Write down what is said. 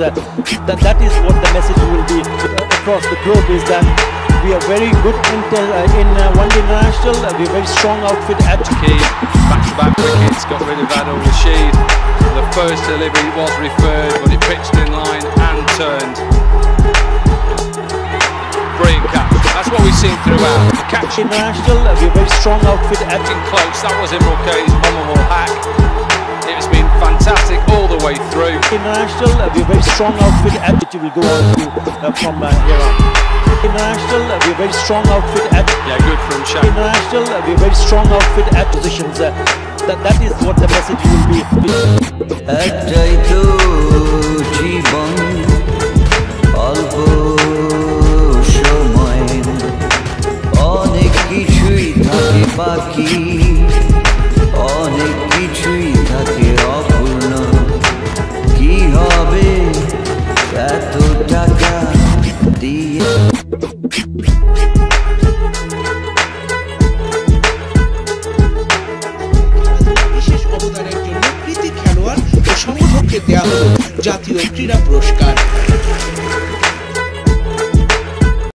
Uh, that, that is what the message will be across the globe is that we are very good in, uh, in uh, one day international. We're very strong outfit at Key back-to-back wickets, got rid of Adil Rashid. The first delivery was referred, but it pitched in line and turned. Brilliant catch. That's what we've seen throughout. The catch international. We're very strong outfit at in close. That was Imrul Kane's bomber hack. Been fantastic all the way through. international. Uh, we're very strong outfit at which we will go on to uh, from uh, here on. International. Uh, we're very strong outfit at Yeah, good from Shaq. international. Uh, we're very strong outfit at positions. Uh, that, that is what the message will be. একটাই তো জীবন অল্প সময় অনেক কিছুই থাকে বাকি বিশেষ অবদানের খেলোয়াড় হল জাতীয় ক্রীড়া পুরস্কার।